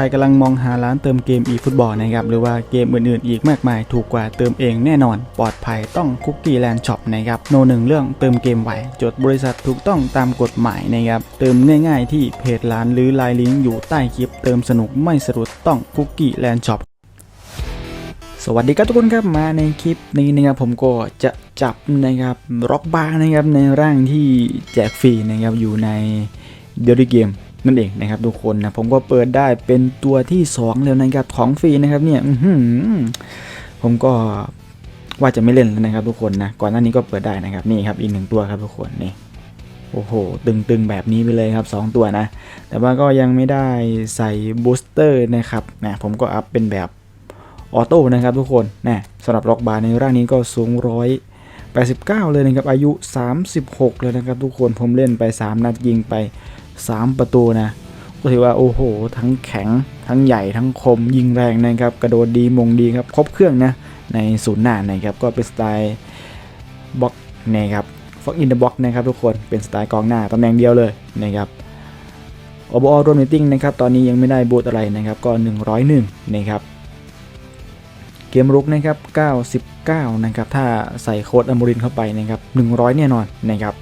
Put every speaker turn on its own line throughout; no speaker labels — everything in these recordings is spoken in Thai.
ใครกำลังมองหาร้านเติมเกม eFootball นะครับหรือว่าเกมอื่นๆ อีกมากมายถูกกว่าเติมเองแน่นอน ปลอดภัยต้องคุกกี้แลนด์ช็อปนะครับโนหนึ่งเรื่องเติมเกมไหวจดบริษัทถูกต้องตามกฎหมายนะครับเติมง่ายๆ ที่เพจร้านหรือไลน์ลิงก์อยู่ใต้คลิป เติมสนุกไม่สะดุดต้องคุกกี้แลนด์ช็อปสวัสดีครับทุกคนครับมาในคลิปนี้นะครับผมก็จะจับนะครับร็อกบาร์นะครับในร่างที่แจกฟรีนะครับอยู่ในเดลิเกม นั่นเองนะครับทุกคนนะผมก็เปิดได้เป็นตัวที่ 2 แล้วนะครับของฟรีนะครับเนี่ยผมก็ว่าจะไม่เล่นแล้วนะครับทุกคนนะก่อนหน้านี้ก็เปิดได้นะครับนี่ครับอีกหนึ่งตัวครับทุกคนนี่โอ้โห ตึงๆ แบบนี้ไปเลยครับ 2 ตัวนะ แต่ว่าก็ยังไม่ได้ใส่บูสเตอร์นะครับนะผมก็อัพเป็นแบบออโต้นะครับทุกคนนะสำหรับล็อกบาร์ในร่างนี้ก็สูงร้อย89 เลยนะครับ อายุ 36 เลยนะครับทุกคนผมเล่นไป 3 นัดยิงไป 3 ประตูนะก็ถือว่าโอ้โห ทั้งแข็ง ทั้งใหญ่ทั้งคมยิงแรงนะครับ กระโดดดีมงดีครับ ครบเครื่องนะ ในศูนย์หน้านะครับ ก็เป็นสไตล์บล็อกนะครับฟ็อกอินเดอะบ็อกนะครับทุกคนเป็นสไตล์กองหน้าตำแหน่งเดียวเลยนะครับโอเวอร์รวมเรตติ้งนะครับตอนนี้ยังไม่ได้บูตอะไรนะครับก็ 101นะครับเกมรุกนะครับ99นะครับถ้าใส่โค้ดอมรินเข้าไปนะครับ100 แน่นอนนะครับ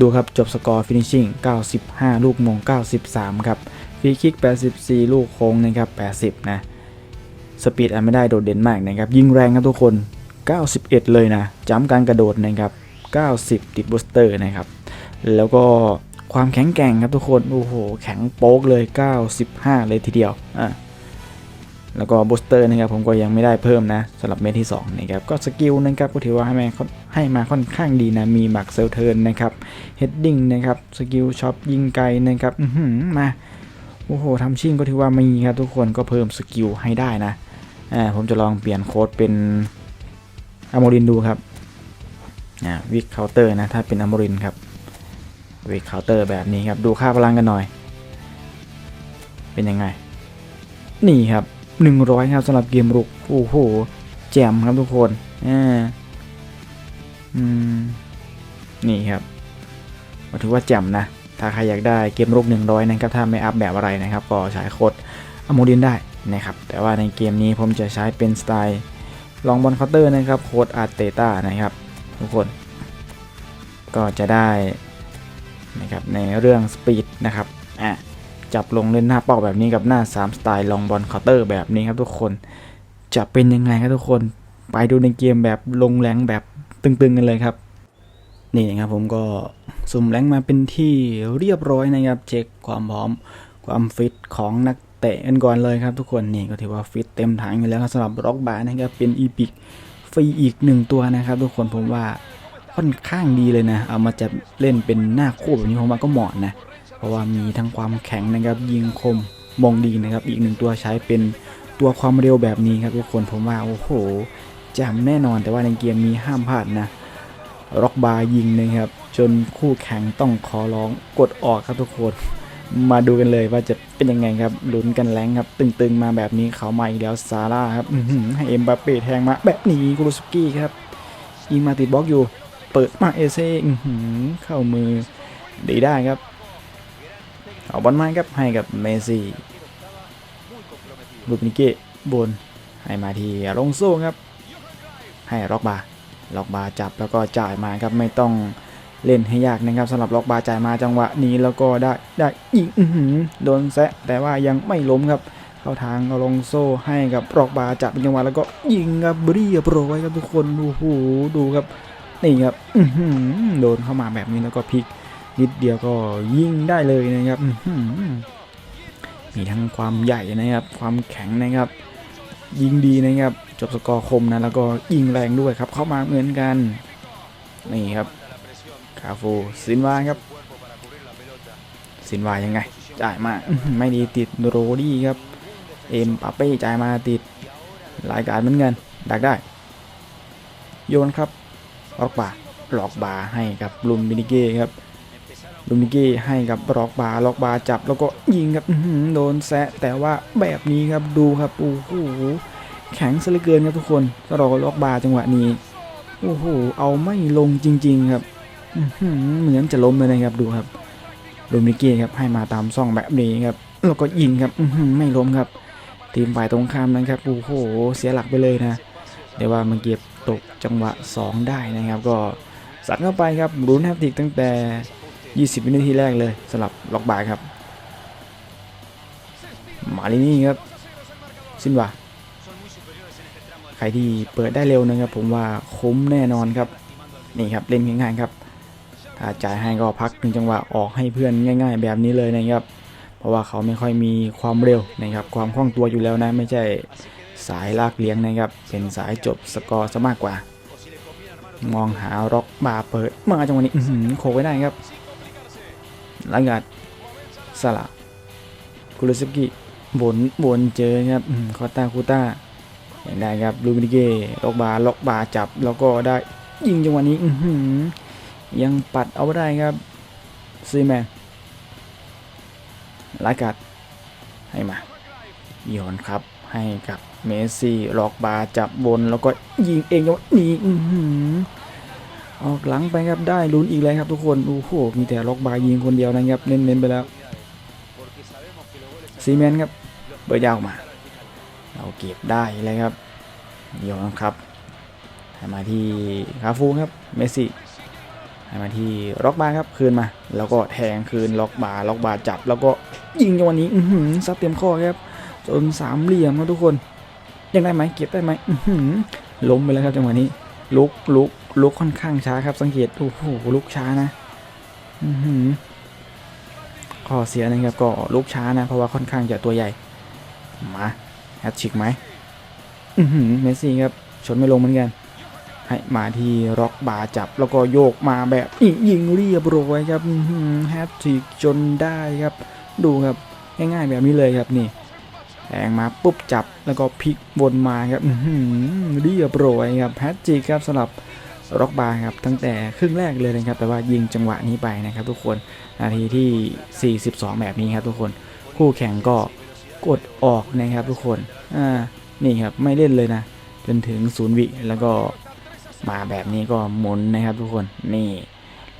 ดูครับจบสกอร์ฟินิชชิ่ง95 ลูกมง 93 ครับฟรีคิก 84 ลูกโค้งนะครับ 80 นะ สปีดอาจไม่ได้โดดเด่นมากนะครับ ยิงแรงครับทุกคน 91 เลยนะจ้ำการกระโดดนะครับ 90 ติดบูสเตอร์นะครับ แล้วก็ความแข็งแกร่งครับทุกคน โอ้โห แข็งโป๊กเลย 95 เลยทีเดียวอะ แล้วก็บูสเตอร์นะครับผมก็ยังไม่ได้เพิ่มนะสำหรับเม็ดที่2นะครับก็สกิลนะครับก็ถือว่าให้มาให้มาค่อนข้างดีนะ มีหมักเซลเทิร์นนะครับเฮดดิ้งนะครับสกิลช็อปยิงไกลนะครับมาโอ้โหทำชิ่งก็ถือว่ามีครับทุกคนก็เพิ่มสกิลให้ได้นะอ่าผมจะลองเปลี่ยนโค้ดเป็นอโมรินดูครับอ่าวิกเคาน์เตอร์นะถ้าเป็นอโมรินครับวิกเคาน์เตอร์แบบนี้ครับดูค่าพลังกันหน่อย เป็นยังไง นี่ครับ 100 ครับสำหรับเกมรุก โอ้โห แจมครับทุกคนอ่าอืม นี่ครับถือว่าแจมนะ ถ้าใครอยากได้เกมรุก 100 นะครับ ถ้าไม่อัพแบบอะไรนะครับ ก็ใช้โคดอโมดินได้นะครับ แต่ว่าในเกมนี้ผมจะใช้เป็นสไตล์ลองบอลเคาน์เตอร์นะครับ โคดอาร์เตต้านะครับ ทุกคน ก็จะได้นะครับในเรื่องสปีดนะครับ อะ จับลงเล่นหน้าเป้าแบบนี้กับหน้า 3 สไตล์ลองบอลเคาน์เตอร์แบบนี้ครับทุกคนจะเป็นยังไงครับทุกคนไปดูในเกมแบบลงแรงแบบตึงๆกันเลยครับ นี่นะครับผมก็สุ่มแรงมาเป็นที่เรียบร้อยนะครับ เช็คความพร้อมความฟิตของนักเตะกันก่อนเลยครับทุกคนนี่ก็ถือว่าฟิตเต็มถังอยู่แล้วสำหรับร็อกบาร์นะครับเป็นอีพิกฟรีอีกหนึ่งตัวนะครับ ทุกคนผมว่าค่อนข้างดีเลยนะ เอามาจะเล่นเป็นหน้าคู่แบบนี้ผมว่าก็เหมาะนะ ราะว่ามีทั้งความแข็งนะครับยิงคมมองดีนะครับ อีกหนึ่งตัวใช้เป็นตัวความเร็วแบบนี้ครับทุกคนผมว่าโอ้โหจำแน่นอนแต่ว่าในเกมมีห้ามพลาดนะร็อกบาร์ยิงนะครับ จนคู่แข่งต้องขอร้องกดออกครับทุกคนมาดูกันเลยว่าจะเป็นยังไงครับลุ้นกันแรงครับ ตึงๆมาแบบนี้เขามาอีกแล้วซาร่าครับให้เอ็มบัปเป้แทงมาแบบนี้กุลุสกี้ครับยิงมาติดบล็อกอยู่ เปิดมาเอเซ่เข้ามือดีได้ครับ เอาบอลมาครับให้กับเมซี่ลูกนิเก้บนให้มาที่อลงโซ่ครับ ให้ล็อกบาล็อกบาจับแล้วก็จ่ายมาครับไม่ต้องเล่นให้ยากนะครับสำหรับล็อกบาจ่ายมาจังหวะนี้แล้วก็ได้ได้ยิงโดนแซะแต่ว่ายังไม่ล้มครับ เข้าทางอลงโซ่ให้กับล็อกบาจับเป็นจังหวะแล้วก็ยิงครับเรียบร้อยครับทุกคนโอ้โหดูครับนี่ครับโดนเข้ามาแบบนี้แล้วก็พลิก นิดเดียวก็ยิงได้เลยนะครับมีทั้งความใหญ่นะครับ ความแข็งนะครับ ยิงดีนะครับ จบสกอร์คมนะแล้วก็ยิงแรงด้วยครับ เข้ามาเหมือนกัน นี่ครับคาฟูซินวาครับ ซินวายังไง จ่ายมาไม่ดีติดโรดี้ครับ เอ็มปาเป้จ่ายมาติดรายการเหมือนกันดักได้ โยนครับล็อกบาร์ล็อกบาให้กับลุมบินิเก้ครับ ลูมิกี้ให้กับล็อกบาล็อกบาจับแล้วก็ยิงครับโดนแซะแต่ว่าแบบนี้ครับดูครับโอ้โหแข็งซะเหลือเกินครับทุกคนสำหรับล็อกบาจังหวะนี้โอ้โหเอาไม่ลงจริง ๆ ครับเหมือนจะล้มเลยนะครับดูครับลูมิกี้ครับให้มาตามซ่องแบบนี้ครับแล้วก็ยิงครับไม่ล้มครับ ทีมฝ่ายตรงข้ามนะครับโอ้โหเสียหลักไปเลยนะเดี๋ยวว่ามันเก็บตกจังหวะ 2 ได้นะครับ ก็สัดเข้าไปครับรุนแฮปติกตั้งแต่ 20 วินาทีแรกเลยสำหรับล็อกบายครับ มาลินี่ครับซินวาใครที่เปิดได้เร็วนะครับ ผมว่าคุ้มแน่นอนครับ นี่ครับเล่นง่ายๆครับ ถ้าจ่ายให้ก็พักถึงจังหวะออกให้เพื่อนง่าย ๆ แบบนี้เลยนะครับ เพราะว่าเขาไม่ค่อยมีความเร็วนะครับ ความคล่องตัวอยู่แล้วนะ ไม่ใช่สายลากเลี้ยงนะครับ เป็นสายจบสกอร์ซะมากกว่า มองหาร็อกบาเปิดมาจังหวะนี้โคไว้ได้ครับ ลังกัดสละคุรุสกิบนบนเจอครับคอต้าคูต้าเห็นได้ครับลูมินิเกล็อกบาล็อกบาจับแล้วก็ได้ยิงจังหวะนี้ยังปัดเอาไว้ได้ครับซีแมนลากัดให้มาโยนครับให้กับเมสซี่ล็อกบาจับบนแล้วก็ยิงเองจังหวะนี้ ออกหลังไปครับได้ลุ้นอีกแล้วครับทุกคนโอ้โหมีแต่ล็อกบาร์ยิงคนเดียวนะครับเน้นๆไปแล้วซีเมนครับเบิร์ดยาวมา เราเก็บได้เลยครับโยนครับให้มาที่คาฟูครับเมสซี่ให้มาที่ล็อกบาร์ครับคืนมา แล้วก็แทงคืนล็อกบาร์ล็อกบาร์จับ แล้วก็ยิงจังหวะนี้อืซัดเต็มข้อครับจนสามเหลี่ยมครับทุกคนยังได้ไหมเก็บได้ไหมล้มไปแล้วครับจังหวะนี้ ลุกลุกลุกค่อนข้างช้าครับสังเกตโอ้โหลุกช้านะอือหือข้อเสียนะครับก็ลุกช้านะเพราะว่าค่อนข้างจะตัวใหญ่มาแฮตชิกไหมอือหือเมสซี่ครับชนไม่ลงเหมือนกันให้มาที่ร็อกบาจับแล้วก็โยกมาแบบยิงเรียบร้อยครับแฮตทริกจนได้ครับ ดูครับง่ายๆแบบนี้เลยครับนี่ แทงมาปุ๊บจับแล้วก็พลิกวนมาครับอื้อหือเรียบร้อยครับแฮตทริกครับสำหรับร็อกบาร์ครับตั้งแต่ครึ่งแรกเลยนะครับ แต่ว่ายิงจังหวะนี้ไปนะครับ ทุกคนนาทีที่ 42 แบบนี้ครับ ทุกคนคู่แข่งก็กดออกนะครับ ทุกคนอ่านี่ครับไม่เล่นเลยนะจนถึงศูนย์วิแล้วก็มาแบบนี้ก็หมุนนะครับ ทุกคนนี่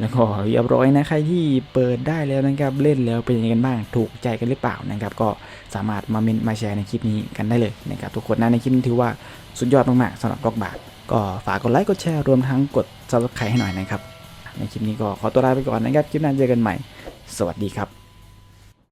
แล้วก็เรียบร้อยนะใครที่เปิดได้แล้วนะครับเล่นแล้วเป็นยังไงกันบ้างถูกใจกันหรือเปล่านะครับก็สามารถมาเมนมาแชร์ในคลิปนี้กันได้เลยนะครับทุกคนนะในคลิปนี้ถือว่าสุดยอดมากๆสำหรับล็อกบาทก็ฝากกดไลค์กดแชร์รวมทั้งกด subscribe ให้หน่อยนะครับในคลิปนี้ก็ขอตัวลาไปก่อนนะครับคลิปหน้าเจอกันใหม่ สวัสดีครับ